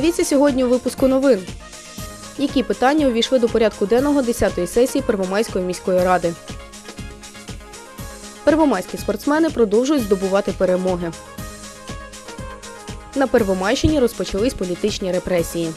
Дивіться сьогодні у випуску новин. Які питання увійшли до порядку денного 10-ї сесії Первомайської міської ради? Первомайські спортсмени продовжують здобувати перемоги. На Первомайщині розпочались політичні репресії.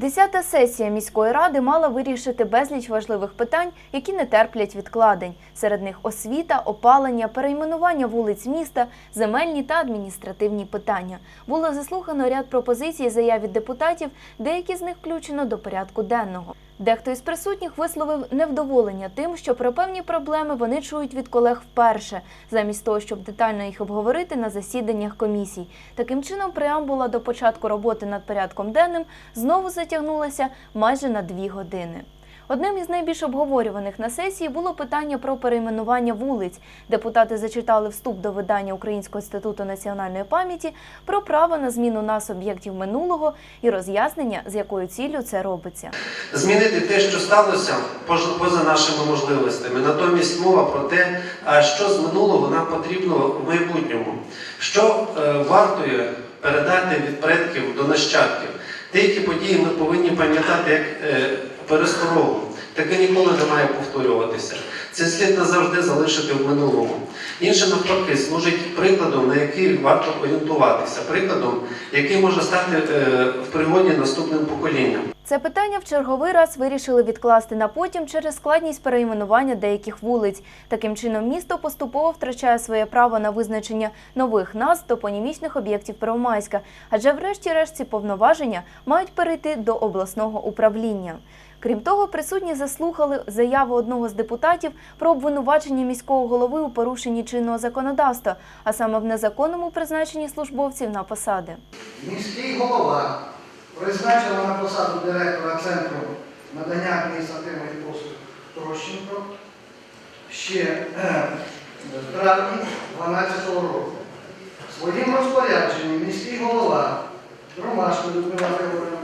Десята сесія міської ради мала вирішити безліч важливих питань, які не терплять відкладень. Серед них освіта, опалення, перейменування вулиць міста, земельні та адміністративні питання. Було заслухано ряд пропозицій заяв від депутатів, деякі з них включено до порядку денного. Дехто із присутніх висловив невдоволення тим, що про певні проблеми вони чують від колег вперше, замість того, щоб детально їх обговорити на засіданнях комісій. Таким чином, преамбула до початку роботи над порядком денним знову затягнулася майже на дві години. Одним із найбільш обговорюваних на сесії було питання про перейменування вулиць. Депутати зачитали вступ до видання Українського інституту національної пам'яті про право на зміну нас об'єктів минулого і роз'яснення, з якою ціллю це робиться. змінити те, що сталося поза нашими можливостями. Натомість мова про те, що з минулого нам потрібно в майбутньому, що е, вартує передати від предків до нащадків. Деякі події ми повинні пам'ятати як е, пересторогу. Таке ніколи не має повторюватися. Це слід назавжди залишити в минулому. Інше навпаки служить прикладом, на який варто орієнтуватися, прикладом, який може стати е, в пригоді наступним поколінням. Це питання в черговий раз вирішили відкласти на потім через складність перейменування деяких вулиць. Таким чином, місто поступово втрачає своє право на визначення нових назв топонімічних об'єктів Первомайська, адже врешті-решт ці повноваження мають перейти до обласного управління. Крім того, присутні заслухали заяву одного з депутатів про обвинувачення міського голови у порушенні чинного законодавства, а саме в незаконному призначенні службовців на посади. Міський голова призначила на посаду директора Центру надання адміністративних послуг Трощенко ще е, в травні 2012 року. Своїм розпорядженням міський голова Ромашко Людмила Григорівна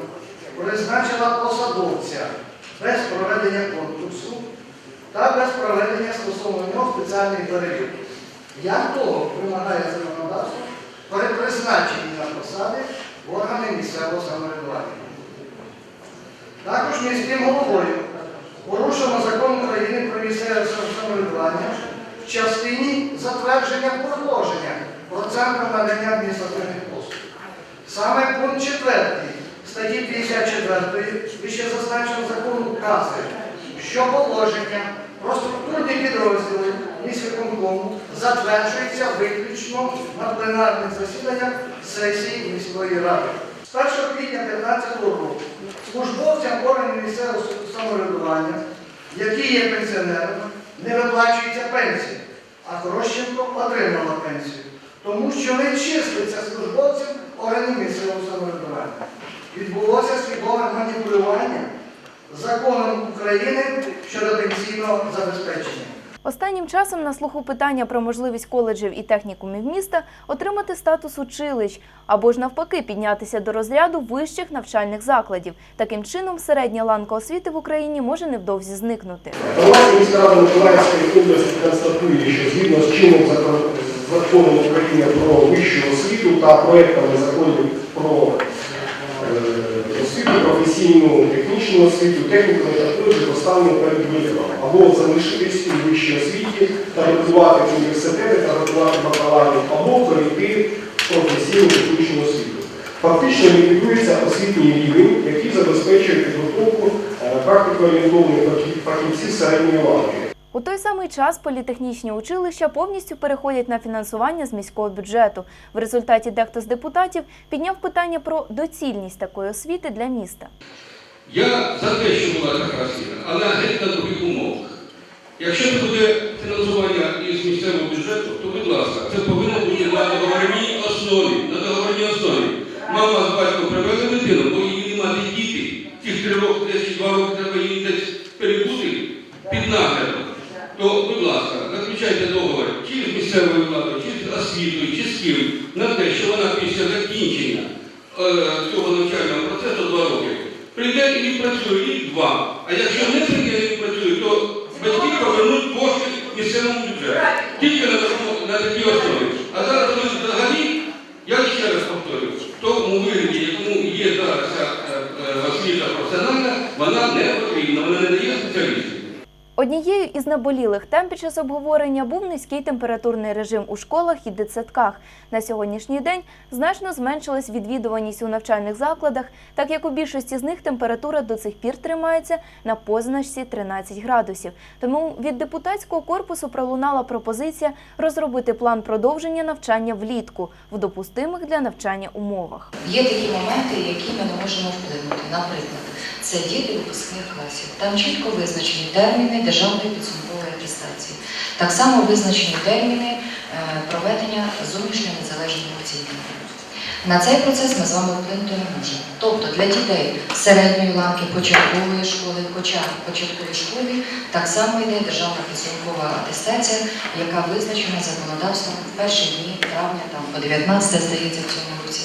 призначила посадовця без проведення конкурсу та без проведення стосовно нього спеціальної перевірки. Як того вимагає законодавство при призначенні на посади органи місцевого самоврядування. Також міським головою порушено закон України про місцеве самоврядування в частині затвердження положення про центр надання адміністративних послуг. Саме пункт 4 статті 54 вище зазначеного закону вказує, що положення про структурні підрозділи міськвиконкому затверджується виключно на пленарних засіданнях сесії міської ради. З 1 квітня 2015 року службовцям органів місцевого самоврядування, які є пенсіонерами, не виплачується пенсія, а Корощенко отримала пенсію, тому що не числиться службовцем органів місцевого самоврядування. Відбулося свідоме маніпулювання законом України щодо пенсійного забезпечення. Останнім часом на слуху питання про можливість коледжів і технікумів міста отримати статус училищ або ж навпаки піднятися до розряду вищих навчальних закладів. Таким чином, середня ланка освіти в Україні може невдовзі зникнути. Громадська міська Миколаївської області констатує, що згідно з закон- законом України про вищу освіту та проектами законів про освіту, професійну, технічну освіту, техніку та поставлені перед вибором. Або залишитись у вищій освіті та готувати університети та готувати бакалаврів, або перейти в професійну технічну освіту. Фактично ліквідується освітній рівень, який забезпечує підготовку е, практикоорієнтованих фахівців середньої ланки. У той самий час політехнічні училища повністю переходять на фінансування з міського бюджету. В результаті дехто з депутатів підняв питання про доцільність такої освіти для міста. Я за те, що була така освіта, але геть на других умовах. Якщо це буде фінансування із місцевого бюджету, то будь ласка, це повинно бути на договорній основі. На договорній основі. Мама з батьком привели дитину, бо її немає діти. Три роки, десь два роки треба її десь. То, будь ласка, заключайте договор чи з місцевою владою, чи з освітою, чи з ким, на те, що вона після закінчення е, цього навчального процесу два роки прийде і відпрацює рік два. А якщо не прийде і відпрацює, то батьки повернуть кошти місцевому бюджету. Тільки на, такому- на такій основі. А зараз ви взагалі, як ця е, е, освіта професіональна, вона не потрібна, вона не дає спеціалістів. Однією із наболілих тем під час обговорення був низький температурний режим у школах і дитсадках. На сьогоднішній день значно зменшилась відвідуваність у навчальних закладах, так як у більшості з них температура до цих пір тримається на позначці 13 градусів. Тому від депутатського корпусу пролунала пропозиція розробити план продовження навчання влітку в допустимих для навчання умовах. Є такі моменти, які ми не можемо вплинути. Наприклад, це діти випускних класів. Там чітко визначені терміни державної підсумкової атестації. Так само визначені терміни е, проведення зовнішнього незалежного оцінювання. На цей процес ми з вами вплинути не можемо. Тобто для дітей середньої ланки початкової школи, хоча в початковій школі так само йде державна підсумкова атестація, яка визначена законодавством в перші дні травня, там по 19 здається в цьому році.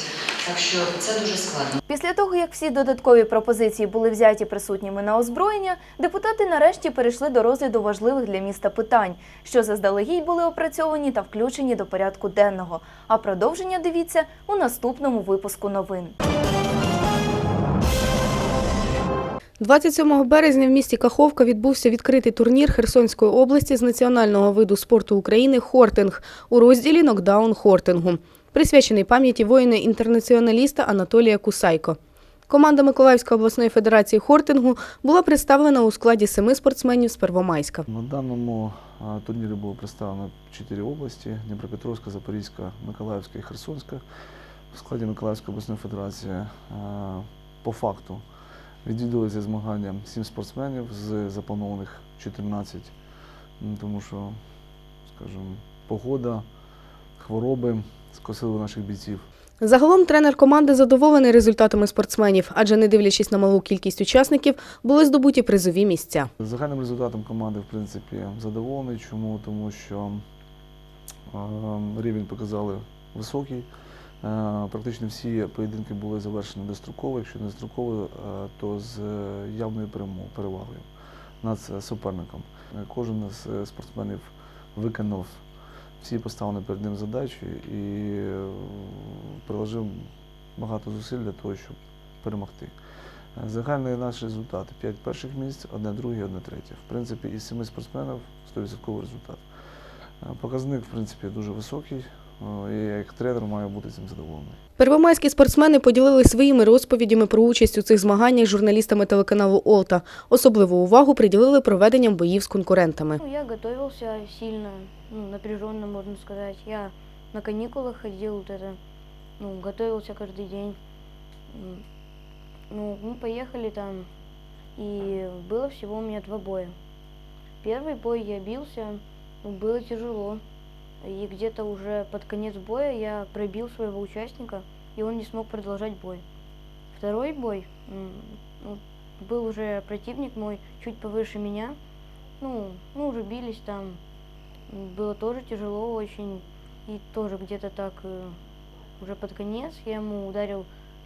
Так що це дуже складно. Після того, як всі додаткові пропозиції були взяті присутніми на озброєння, депутати нарешті перейшли до розгляду важливих для міста питань, що заздалегідь були опрацьовані та включені до порядку денного. А продовження дивіться у наступному випуску новин. 27 березня в місті Каховка відбувся відкритий турнір Херсонської області з національного виду спорту України Хортинг у розділі Нокдаун Хортингу, присвячений пам'яті воїна-інтернаціоналіста Анатолія Кусайко. Команда Миколаївської обласної федерації Хортингу була представлена у складі семи спортсменів з Первомайська. На даному турнірі було представлено чотири області: Дніпропетровська, Запорізька, Миколаївська і Херсонська. В складі Миколаївської обласної федерації по факту відвідувалися змагання 7 спортсменів з запланованих 14, тому що, скажімо, погода, хвороби скосили наших бійців. Загалом тренер команди задоволений результатами спортсменів, адже не дивлячись на малу кількість учасників, були здобуті призові місця. Загальним результатом команди, в принципі, задоволений. Чому? Тому що рівень показали високий. Практично всі поєдинки були завершені достроково. Якщо не достроково, то з явною перевагою над суперником. Кожен з спортсменів виконав всі поставлені перед ним задачі і е, приложив багато зусиль для того, щоб перемогти. Е, Загальний наш результат 5 перших місць, одне друге, одне третє. В принципі, із 7 спортсменів 100% результат. Е, Показник, в принципі, дуже високий, і я як тренер маю бути цим задоволений. Первомайські спортсмени поділили своїми розповідями про участь у цих змаганнях з журналістами телеканалу Олта. Особливу увагу приділили проведенням боїв з конкурентами. Ну, я готовился сильно, ну, напряженно, можно сказать. Я на каникулах ходил, вот это, ну, готовился каждый день. М, Ну, мы поехали там, и было всего у меня два боя. Первый бой я бился, ну, было тяжело. И где-то уже под конец боя я пробил своего участника, и он не смог продолжать бой. Второй бой ну, был уже противник мой чуть повыше меня, ну, мы уже бились там. Было тоже тяжело очень. И тоже где-то так э, уже под конец я ему ударил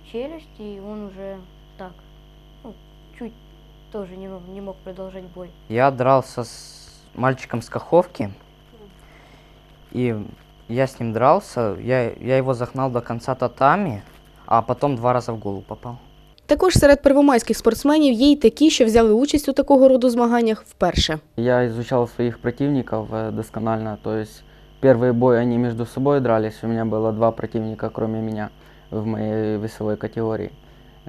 челюсть, и он уже так, ну, чуть тоже не, не мог продолжать бой. Я дрался с мальчиком с Каховки, и я с ним дрался, я, я его загнал до конца татами, а потом два раза в голову попал. Також серед первомайських спортсменів є й такі, що взяли участь у такого роду змаганнях вперше. Я изучал своих противников э, досконально, то есть первый бой они между собой дрались, у меня было два противника, кроме меня, в моей весовой категории.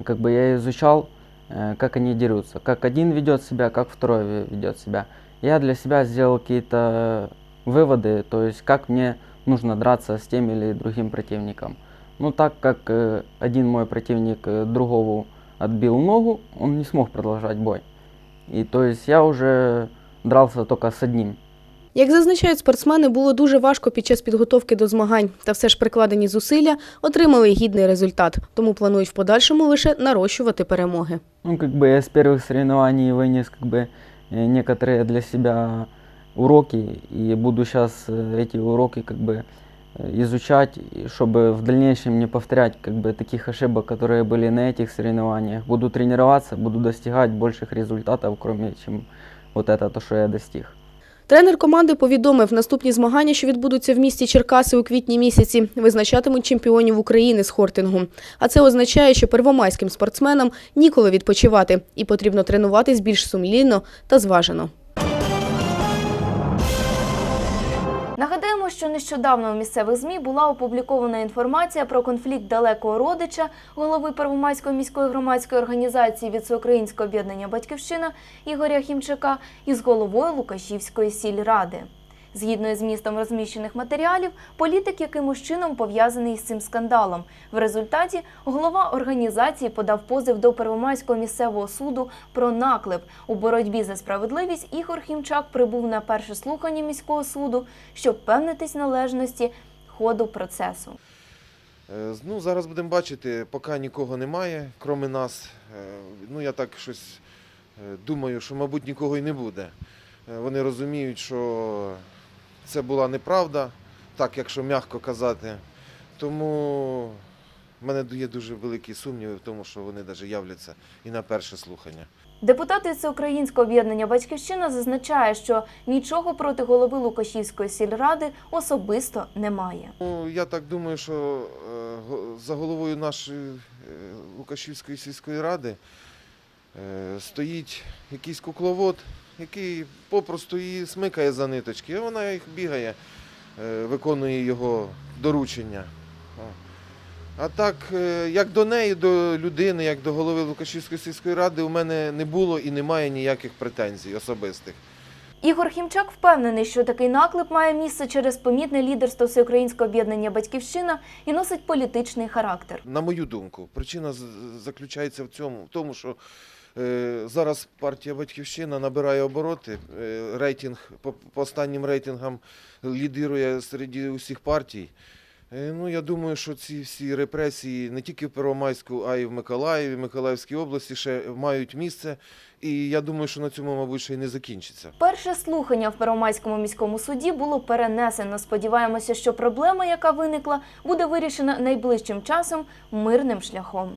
Как бы я изучал, э, как они дерутся, как один ведет себя, как второй ве- ведет себя. Я для себя сделал какие-то выводы, то есть как мне нужно драться с тем или другим противником. Ну так как э, один мой противник э, другого отбил ногу, он не смог продолжать бой. И то есть я уже дрался только с одним. Як зазначають спортсмени, було дуже важко під час підготовки до змагань, та все ж прикладені зусилля отримали гідний результат, тому планують в подальшому лише нарощувати перемоги. Ну, как бы я с первых соревнований вынес как бы э, некоторые для себя уроки, и буду сейчас эти уроки как бы э, изучать, и чтобы в дальнейшем не повторять как бы таких ошибок, которые были на этих соревнованиях. Буду тренироваться, буду достигать больших результатов, кроме чем вот это, то, что я достиг. Тренер команди повідомив, наступні змагання, що відбудуться в місті Черкаси у квітні місяці, визначатимуть чемпіонів України з хортингу. А це означає, що первомайським спортсменам ніколи відпочивати і потрібно тренуватись більш сумлінно та зважено. Нагадаємо, що нещодавно у місцевих ЗМІ була опублікована інформація про конфлікт далекого родича голови Первомайської міської громадської організації від Всеукраїнського об'єднання Батьківщина Ігоря Хімчака із головою Лукашівської сільради. Згідно із змістом розміщених матеріалів, політик якимось чином пов'язаний із цим скандалом. В результаті голова організації подав позив до Первомайського місцевого суду про наклеп. У боротьбі за справедливість Ігор Хімчак прибув на перше слухання міського суду, щоб впевнитись належності ходу процесу. Е, Ну, зараз будемо бачити, поки нікого немає, крім нас. Е, Ну, я так щось е, думаю, що, мабуть, нікого й не буде. Вони розуміють, що це була неправда, так, якщо м'яко казати. Тому в мене є дуже великі сумніви в тому, що вони навіть являться і на перше слухання. Депутат від Всеукраїнського об'єднання Батьківщина зазначає, що нічого проти голови Лукашівської сільради особисто немає. Ну, я так думаю, що е, за головою нашої е, Лукашівської сільської ради е, стоїть якийсь кукловод, який попросту її смикає за ниточки, а вона їх бігає, е, виконує його доручення. А так, е, як до неї, до людини, як до голови Лукашівської сільської ради, у мене не було і немає ніяких претензій особистих. Ігор Хімчак впевнений, що такий наклеп має місце через помітне лідерство Всеукраїнського об'єднання Батьківщина і носить політичний характер. На мою думку, причина заключається в цьому, в тому, що зараз партія Батьківщина набирає обороти. Е, рейтинг по, по останнім рейтингам лідирує серед усіх партій. Е, ну, я думаю, що ці всі репресії не тільки в Первомайську, а й в Миколаєві, Миколаївській області ще мають місце. І я думаю, що на цьому, мабуть, ще й не закінчиться. Перше слухання в Первомайському міському суді було перенесено. Сподіваємося, що проблема, яка виникла, буде вирішена найближчим часом мирним шляхом.